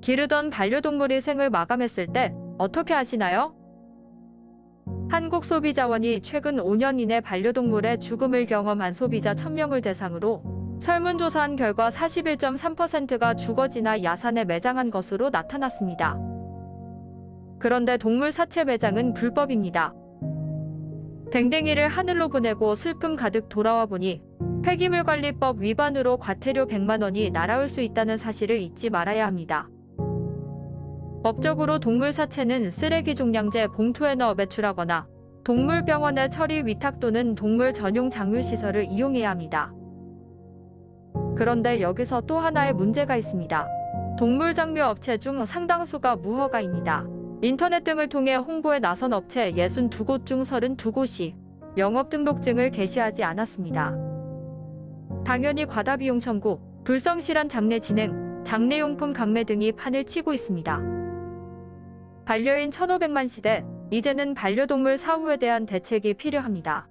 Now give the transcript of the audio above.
기르던 반려동물이 생을 마감했을 때 어떻게 하시나요? 한국 소비자원이 최근 5년 이내 반려동물의 죽음을 경험한 소비자 1000명을 대상으로 설문조사한 결과 41.3%가 주거지나 야산에 매장한 것으로 나타났습니다. 그런데 동물 사체 매장은 불법입니다. 댕댕이를 하늘로 보내고 슬픔 가득 돌아와 보니 폐기물관리법 위반으로 과태료 100만 원이 날아올 수 있다는 사실을 잊지 말아야 합니다. 법적으로 동물 사체는 쓰레기 종량제 봉투에 넣어 배출하거나 동물병원에 처리 위탁 또는 동물 전용 장류시설을 이용해야 합니다. 그런데 여기서 또 하나의 문제가 있습니다. 동물 장류 업체 중 상당수가 무허가입니다. 인터넷 등을 통해 홍보에 나선 업체 62곳 중 32곳이 영업 등록증을 게시하지 않았습니다. 당연히 과다 비용 청구, 불성실한 장례 진행, 장례용품 강매 등이 판을 치고 있습니다. 반려인 1500만 시대, 이제는 반려동물 사후에 대한 대책이 필요합니다.